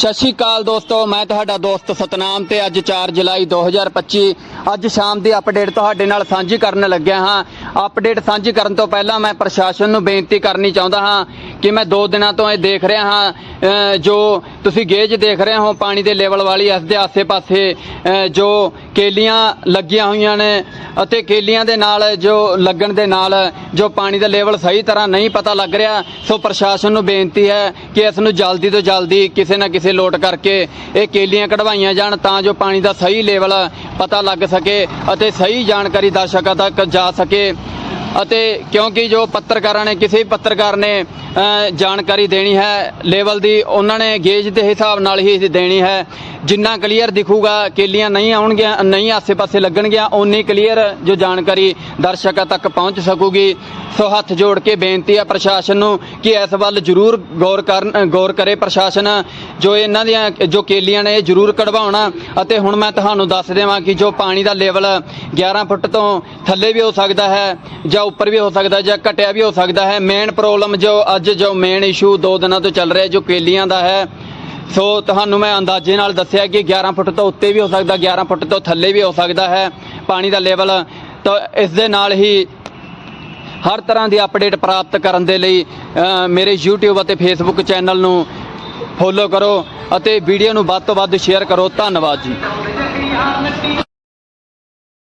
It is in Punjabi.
ਸਤਿ ਸ਼੍ਰੀ ਅਕਾਲ ਦੋਸਤੋ, ਮੈਂ ਤੁਹਾਡਾ ਦੋਸਤ ਸਤਨਾਮ ਤੇ ਅੱਜ 4 ਜੁਲਾਈ 2025 ਅੱਜ ਸ਼ਾਮ ਦੀ ਅਪਡੇਟ ਤੁਹਾਡੇ ਨਾਲ ਸਾਂਝੀ ਕਰਨ ਲੱਗਿਆ ਹਾਂ। ਅਪਡੇਟ ਸਾਂਝੀ ਕਰਨ ਤੋਂ ਪਹਿਲਾਂ ਮੈਂ ਪ੍ਰਸ਼ਾਸਨ ਨੂੰ ਬੇਨਤੀ ਕਰਨੀ ਚਾਹੁੰਦਾ ਹਾਂ ਕਿ ਮੈਂ 2 ਦਿਨਾਂ ਤੋਂ ਇਹ ਦੇਖ ਰਿਹਾ ਹਾਂ ਜੋ ਤੁਸੀਂ ਗੇਜ ਦੇਖ ਰਹੇ ਹੋ, ਪਾਣੀ ਦੇ ਲੈਵਲ ਵਾਲੀ, ਇਸ ਦੇ ਆਸੇ-ਪਾਸੇ ਜੋ ਕੇਲੀਆਂ ਲੱਗੀਆਂ ਹੋਈਆਂ ਨੇ ਅਤੇ ਕੇਲੀਆਂ ਦੇ ਨਾਲ, ਜੋ ਲੱਗਣ ਦੇ ਨਾਲ, ਜੋ ਪਾਣੀ ਦਾ ਲੈਵਲ ਸਹੀ ਤਰ੍ਹਾਂ ਨਹੀਂ ਪਤਾ ਲੱਗ ਰਿਹਾ, ਸੋ ਪ੍ਰਸ਼ਾਸਨ ਨੂੰ ਬੇਨਤੀ ਹੈ ਕਿ ਇਸ ਨੂੰ ਜਲਦੀ ਤੋਂ ਜਲਦੀ ਕਿਸੇ ਨਾ ਕਿਸੇ ਲੋਟ ਕਰਕੇ ਇਹ ਕੇਲੀਆਂ ਕਢਵਾਈਆਂ ਜਾਣ ਤਾਂ ਜੋ ਪਾਣੀ ਦਾ ਸਹੀ ਲੈਵਲ ਪਤਾ ਲੱਗ ਸਕੇ ਅਤੇ ਸਹੀ ਜਾਣਕਾਰੀ ਦਰਸ਼ਕਾਂ ਤੱਕ ਜਾ ਸਕੇ। ਅਤੇ ਕਿਉਂਕਿ ਜੋ ਪੱਤਰਕਾਰਾਂ ਨੇ, ਕਿਸੇ ਪੱਤਰਕਾਰ ਨੇ ਜਾਣਕਾਰੀ ਦੇਣੀ ਹੈ। ਲੈਵਲ ਦੀ ਉਹਨਾਂ ਨੇ ਗੇਜ ਦੇ ਹਿਸਾਬ ਨਾਲ ਹੀ ਦੇਣੀ ਹੈ। ਜਿੰਨਾ ਕਲੀਅਰ ਦਿਖੂਗਾ, ਕੇਲੀਆਂ ਨਹੀਂ ਆਉਣਗੀਆਂ, ਨਹੀਂ ਆਸੇ-ਪਾਸੇ ਲੱਗਣਗੀਆਂ, ਓਨੀ ਕਲੀਅਰ ਜੋ ਜਾਣਕਾਰੀ ਦਰਸ਼ਕਾਂ ਤੱਕ ਪਹੁੰਚ ਸਕੂਗੀ। ਸੋ ਹੱਥ ਜੋੜ ਕੇ ਬੇਨਤੀ ਹੈ ਪ੍ਰਸ਼ਾਸਨ ਨੂੰ ਕਿ ਇਸ ਵੱਲ ਜ਼ਰੂਰ ਗੌਰ ਕਰਨ, ਗੌਰ ਕਰੇ ਪ੍ਰਸ਼ਾਸਨ, ਜੋ ਇਹਨਾਂ ਦੀਆਂ, ਜੋ ਕੇਲੀਆਂ ਨੇ ਇਹ ਜ਼ਰੂਰ ਕਢਵਾਉਣਾ। ਅਤੇ ਹੁਣ ਮੈਂ ਤੁਹਾਨੂੰ ਦੱਸ ਦੇਵਾਂ ਕਿ ਜੋ ਪਾਣੀ ਦਾ ਲੈਵਲ 11 ਫੁੱਟ ਤੋਂ ਥੱਲੇ ਵੀ ਹੋ ਸਕਦਾ ਹੈ, ਜਾਂ ਉੱਪਰ ਵੀ ਹੋ ਸਕਦਾ ਜਾਂ ਘਟਿਆ ਵੀ ਹੋ ਸਕਦਾ ਹੈ ਮੇਨ ਪ੍ਰੋਬਲਮ ਜੋ ਅੱਜ ਜੋ ਮੇਨ ਇਸ਼ੂ ਦੋ ਦਿਨਾਂ ਤੋਂ ਚੱਲ ਰਿਹਾ, ਜੋ ਕੇਲੀਆਂ ਦਾ ਹੈ, ਸੋ ਤੁਹਾਨੂੰ ਮੈਂ ਅੰਦਾਜ਼ੇ ਨਾਲ ਦੱਸਿਆ ਕਿ 11 ਫੁੱਟ ਤੋਂ ਉੱਤੇ ਵੀ ਹੋ ਸਕਦਾ 11 ਫੁੱਟ ਤੋਂ ਥੱਲੇ ਵੀ ਹੋ ਸਕਦਾ ਹੈ ਪਾਣੀ ਦਾ ਲੈਵਲ ਤਾਂ ਇਸ ਦੇ ਨਾਲ ਹੀ ਹਰ ਤਰ੍ਹਾਂ ਦੀ ਅਪਡੇਟ ਪ੍ਰਾਪਤ ਕਰਨ ਦੇ ਲਈ ਮੇਰੇ YouTube ਅਤੇ Facebook ਚੈਨਲ ਨੂੰ ਫੋਲੋ ਕਰੋ ਅਤੇ ਵੀਡੀਓ ਨੂੰ ਵੱਧ ਤੋਂ ਵੱਧ ਸ਼ੇਅਰ ਕਰੋ। ਧੰਨਵਾਦ ਜੀ।